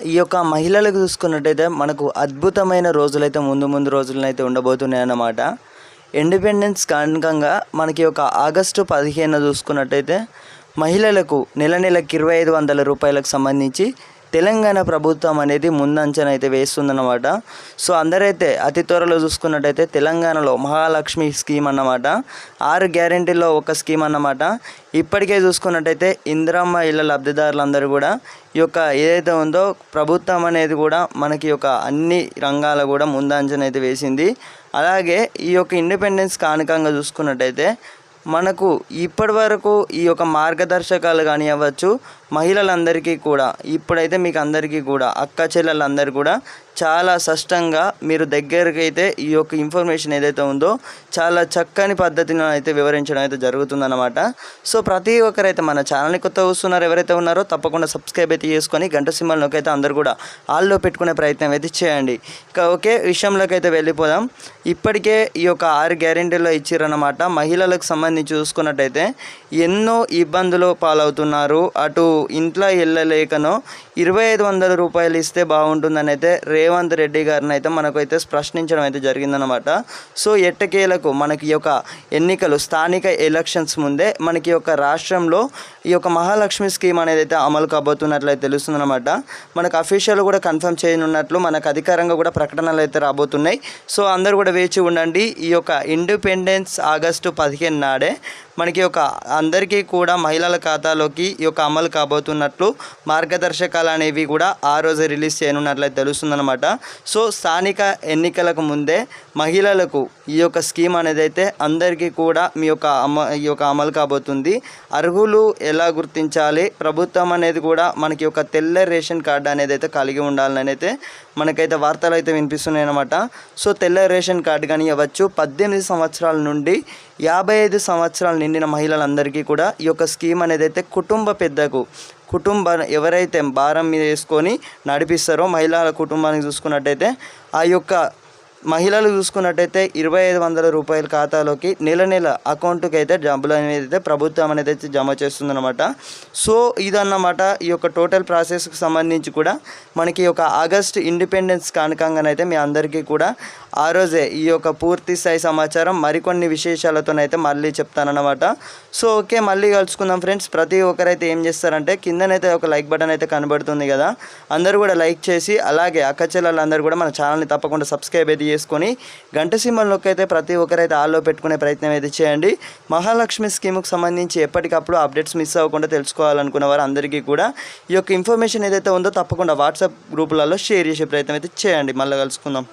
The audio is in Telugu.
ఈ యొక్క మహిళలకు చూసుకున్నట్టయితే మనకు అద్భుతమైన రోజులైతే ముందు ముందు రోజులనైతే ఉండబోతున్నాయి అన్నమాట ఇండిపెండెన్స్ కారణంగా మనకి ఒక ఆగస్టు పదిహేను చూసుకున్నట్టయితే మహిళలకు నెల నెలకు ఇరవై ఐదు వందల రూపాయలకు సంబంధించి తెలంగాణ ప్రభుత్వం అనేది ముందంచన అయితే వేస్తుందన్నమాట. సో అందరైతే అతి త్వరలో చూసుకున్నట్టయితే తెలంగాణలో మహాలక్ష్మి స్కీమ్ అన్నమాట. ఆరు గ్యారెంటీలో ఒక స్కీమ్ అన్నమాట. ఇప్పటికే చూసుకున్నట్టయితే ఇందిరమ్మ ఇళ్ళ లబ్ధిదారులందరూ కూడా ఈ యొక్క ఏదైతే ఉందో ప్రభుత్వం అనేది కూడా మనకి యొక్క అన్ని రంగాల కూడా ముందంచన అయితే వేసింది. అలాగే ఈ యొక్క ఇండిపెండెన్స్ కానుకంగా చూసుకున్నట్టయితే మనకు ఇప్పటి వరకు ఈ యొక్క మార్గదర్శకాలు కానీ అవ్వచ్చు మహిళలందరికీ కూడా ఇప్పుడైతే మీకు అందరికీ కూడా అక్క చెల్లెలందరూ కూడా చాలా స్పష్టంగా మీరు దగ్గరికి అయితే ఈ యొక్క ఇన్ఫర్మేషన్ ఏదైతే ఉందో చాలా చక్కని పద్ధతిని అయితే వివరించడం అయితే జరుగుతుందన్నమాట. సో ప్రతి ఒక్కరైతే మన ఛానల్ని కొత్త వస్తున్నారు ఎవరైతే ఉన్నారో తప్పకుండా సబ్స్క్రైబ్ అయితే చేసుకొని గంట సింబల్లోకి అయితే అందరూ కూడా ఆల్లో పెట్టుకునే ప్రయత్నం అయితే చేయండి. ఇక ఓకే విషయంలోకి అయితే వెళ్ళిపోదాం. ఇప్పటికే ఈ యొక్క ఆరు గ్యారెంటీలో ఇచ్చారన్నమాట. మహిళలకు సంబంధించి చూసుకున్నట్టయితే ఎన్నో ఇబ్బందులు పాలవుతున్నారు. అటు ఇంట్లో వెళ్ళలేకనో ఇరవై ఐదు వందల రూపాయలు ఇస్తే బాగుంటుందని అయితే రేవంత్ రెడ్డి గారిని అయితే మనకైతే ప్రశ్నించడం అయితే జరిగిందనమాట. సో ఎట్టకేలకు మనకి యొక్క ఎన్నికలు స్థానిక ఎలక్షన్స్ ముందే మనకి యొక్క రాష్ట్రంలో ఈ యొక్క మహాలక్ష్మి స్కీమ్ అనేది అయితే అమలు కాబోతున్నట్లయితే తెలుస్తుందన్నమాట మనకు అఫీషియల్ కూడా కన్ఫర్మ్ చేయనున్నట్లు మనకు అధికారంగా కూడా ప్రకటనలు అయితే రాబోతున్నాయి. సో అందరూ కూడా వేచి ఉండండి. ఈ యొక్క ఇండిపెండెన్స్ ఆగస్టు పదిహేను నాడే మనకి ఒక అందరికీ కూడా మహిళల ఖాతాలోకి ఈ యొక్క అమలు కాబోతున్నట్లు మార్గదర్శకాలు అనేవి కూడా ఆ రోజు రిలీజ్ చేయనున్నట్లయితే తెలుస్తుందన్నమాట. సో స్థానిక ఎన్నికలకు ముందే మహిళలకు ఈ యొక్క స్కీమ్ అనేది అయితే అందరికీ కూడా మీ యొక్క అమ ఈ యొక్క అమలు కాబోతుంది. అర్హులు ఎలా గుర్తించాలి? ప్రభుత్వం అనేది కూడా మనకి ఒక తెల్ల రేషన్ కార్డు అనేది అయితే కలిగి ఉండాలని అయితే మనకైతే వార్తలు అయితే వినిపిస్తున్నాయి అనమాట సో తెల్ల రేషన్ కార్డు కానీ ఇవ్వచ్చు పద్దెనిమిది సంవత్సరాల నుండి యాభై ఐదు సంవత్సరాలు నిండిన మహిళలందరికీ కూడా ఈ యొక్క స్కీమ్ అనేది అయితే కుటుంబ పెద్దకు కుటుంబ ఎవరైతే భారం మీద వేసుకొని నడిపిస్తారో మహిళల కుటుంబానికి చూసుకున్నట్టయితే ఆ యొక్క మహిళలు చూసుకున్నట్టయితే ఇరవై ఐదు వందల రూపాయల ఖాతాలోకి నెల నెల అకౌంట్కి అయితే డబ్బులు అనేది అయితే ప్రభుత్వం అనేది అయితే జమ చేస్తుందన్నమాట. సో ఇదన్నమాట ఈ యొక్క టోటల్ ప్రాసెస్కి సంబంధించి కూడా మనకి ఒక ఆగస్ట్ ఇండిపెండెన్స్ కానుకంగానైతే మీ అందరికీ కూడా ఆ రోజే ఈ యొక్క పూర్తి స్థాయి సమాచారం మరికొన్ని విశేషాలతోనైతే మళ్ళీ చెప్తానన్నమాట. సో ఓకే మళ్ళీ కలుసుకుందాం ఫ్రెండ్స్. ప్రతి ఒక్కరైతే ఏం చేస్తారంటే కిందనైతే ఒక లైక్ బటన్ అయితే కనబడుతుంది కదా అందరూ కూడా లైక్ చేసి అలాగే అక్క చెల్లెలందరూ కూడా మన ఛానల్ని తప్పకుండా సబ్స్క్రైబ్ అయితే చేసుకొని గంట సింబల్లోకి అయితే ప్రతి ఒక్కరైతే ఆల్లో పెట్టుకునే ప్రయత్నం అయితే చేయండి. మహాలక్ష్మి స్కీమ్కి సంబంధించి ఎప్పటికప్పుడు అప్డేట్స్ మిస్ అవ్వకుండా తెలుసుకోవాలనుకున్న వారు అందరికీ కూడా ఈ యొక్క ఇన్ఫర్మేషన్ ఏదైతే ఉందో తప్పకుండా వాట్సాప్ గ్రూపులలో షేర్ చేసే ప్రయత్నం అయితే చేయండి. మళ్ళీ కలుసుకుందాం.